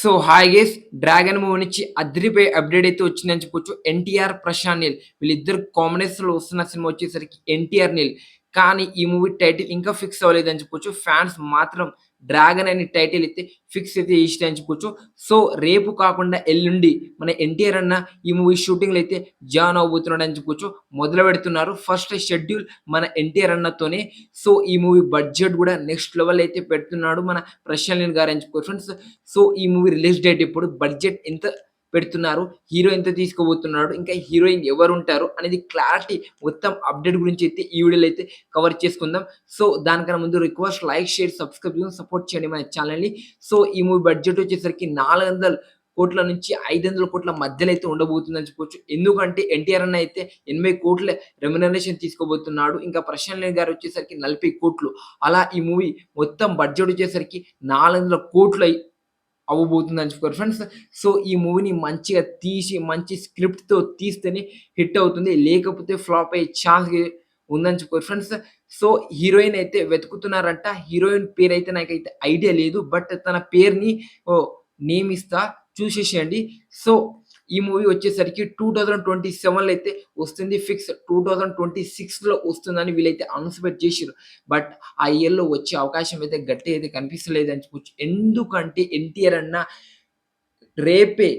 So hi guys Dragon movie నుంచి అద్రిపై update అయితే వచ్చిందని చెప్పొచ్చు. ఎన్టీఆర్ ప్రశాంత్ నీల్. వీళ్ళిద్దరు కాంబినేషన్లో వస్తున్న సినిమా వచ్చేసరికి ఎన్టీఆర్ నీల్. కానీ ఈ మూవీ టైటిల్ ఇంకా ఫిక్స్ అవ్వలేదని చెప్పొచ్చు. ఫ్యాన్స్ మాత్రం డ్రాగన్ అని టైటిల్ అయితే ఫిక్స్ అయితే ఈస్ట్ చెప్పొచ్చు. సో రేపు కాకుండా ఎల్లుండి మన ఎన్టీఆర్ అన్న ఈ మూవీ షూటింగ్లు అయితే జాయిన్ అవబోతున్నాడు అని మొదలు పెడుతున్నారు. ఫస్ట్ షెడ్యూల్ మన ఎన్టీఆర్ అన్నతోనే. సో ఈ మూవీ బడ్జెట్ కూడా నెక్స్ట్ లెవెల్ అయితే పెడుతున్నాడు మన ప్రశాంత్ గారు అని చెప్పుకోవచ్చు ఫ్రెండ్స్ సో ఈ మూవీ రిలీజ్ డేట్ ఇప్పుడు బడ్జెట్ ఎంత పెడుతున్నారు. హీరో ఎంత తీసుకోబోతున్నాడు ఇంకా హీరోయిన్ ఎవరు ఉంటారు అనేది క్లారిటీ మొత్తం అప్డేట్ గురించి అయితే ఈ వీడియోలో అయితే కవర్ చేసుకుందాం. సో దానికన్నా ముందు request like share subscribe support చేయండి మన ఛానల్ని. సో ఈ మూవీ బడ్జెట్ వచ్చేసరికి నాలుగు వందల కోట్ల నుంచి ఐదు వందల కోట్ల మధ్యలో అయితే ఉండబోతుందని చెప్పొచ్చు. ఎందుకంటే ఎన్టీఆర్ అన్న అయితే ఎనభై కోట్ల రెమ్యునరేషన్ తీసుకోబోతున్నాడు. ఇంకా ప్రశాంత్ లేని గారు వచ్చేసరికి నలభై కోట్లు. అలా ఈ మూవీ మొత్తం బడ్జెట్ వచ్చేసరికి నాలుగు వందల కోట్లు అయి- అవ్వబోతుంది చెప్పుకోరు ఫ్రెండ్స్ సో ఈ మూవీని మంచిగా తీసి మంచి స్క్రిప్ట్తో తీస్తేనే హిట్ అవుతుంది. లేకపోతే ఫ్లాప్ అయ్యే ఛాన్స్ ఉందని చెప్పుకోరు ఫ్రెండ్స్ సో హీరోయిన్ అయితే వెతుకుతున్నారంట. హీరోయిన్ పేరు అయితే నాకైతే ఐడియా లేదు బట్ తన పేరుని ఓ చూసేసేయండి. సో ఈ మూవీ వచ్చేసరికి టూ థౌజండ్ ట్వంటీ సెవెన్లో అయితే వస్తుంది ఫిక్స్ టూ థౌజండ్ ట్వంటీ సిక్స్లో వస్తుందని వీళ్ళైతే అనౌన్స్మెంట్ చేసారు బట్ ఆ ఇయర్లో వచ్చే అవకాశం అయితే గట్టి అయితే కనిపిస్తలేదు అని చెప్పొచ్చు. ఎందుకంటే ఎన్టీఆర్ అన్న రేపే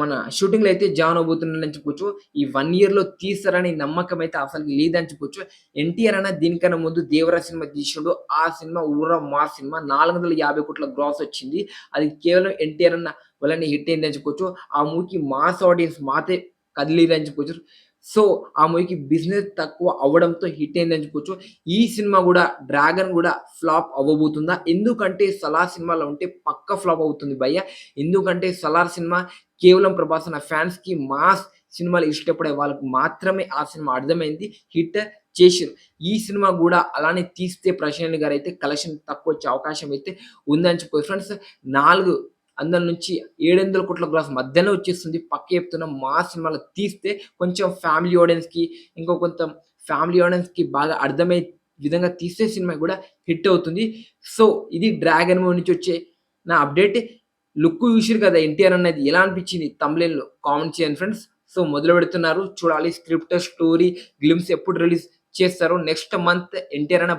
మన షూటింగ్లో అయితే జాయిన్ అవబోతున్నాడని చెప్పొచ్చు. ఈ వన్ ఇయర్లో తీస్తారని నమ్మకం అయితే అసలు లేదని చెప్పొచ్చు. ఎన్టీఆర్ అన్న దీనికన్నా ముందు దేవరా సినిమా తీసాడు. ఆ సినిమా ఊర మా సినిమా. నాలుగు వందల యాభై కోట్ల గ్రాస్ వచ్చింది. అది కేవలం ఎన్టీఆర్ అన్న వల్లనే హిట్ అయిందని చెప్పుకోవచ్చు ఆ మూవీకి మాస్ ఆడియన్స్ మాతే కదిలిరని చెప్పొచ్చు. సో ఆ మూవీకి బిజినెస్ తక్కువ అవ్వడంతో హిట్ అయిందని చెప్పొచ్చు ఈ సినిమా కూడా డ్రాగన్ కూడా ఫ్లాప్ అవ్వబోతుందా? ఎందుకంటే సలార్ సినిమాలో ఉంటే పక్క ఫ్లాప్ అవుతుంది భయ్య. ఎందుకంటే సలార్ సినిమా కేవలం ప్రభాస్ అన్న ఫ్యాన్స్కి మాస్ సినిమాలు ఇష్టపడే వాళ్ళకి మాత్రమే ఆ సినిమా అర్థమైంది హిట్ చేసారు ఈ సినిమా కూడా అలానే తీస్తే ప్రశాంత్ గారు అయితే కలెక్షన్ తక్కువ వచ్చే అవకాశం అయితే ఉందని చెప్పి ఫ్రెండ్స్ నాలుగు అందరి నుంచి ఏడు వందల కోట్ల గ్లాస్ మధ్యలో వచ్చేస్తుంది. పక్క చెప్తున్న మా సినిమాలు తీస్తే కొంచెం ఫ్యామిలీ ఆడియన్స్కి ఇంకో కొంత ఫ్యామిలీ ఆడియన్స్కి బాగా అర్థమయ్యే విధంగా తీస్తే సినిమా కూడా హిట్ అవుతుంది. సో ఇది డ్రాగన్ మూవీ నుంచి వచ్చే నా అప్డేట్ లుక్ చూసిరు కదా ఎన్టీఆర్ అనేది ఎలా అనిపించింది తమిళంలో కామెంట్ చేయండి ఫ్రెండ్స్ సో మొదలు పెడుతున్నారు. చూడాలి స్క్రిప్ట్ స్టోరీ గ్లిమ్స్ ఎప్పుడు రిలీజ్ చేస్తారు. నెక్స్ట్ మంత్ ఎన్టీఆర్ అన్న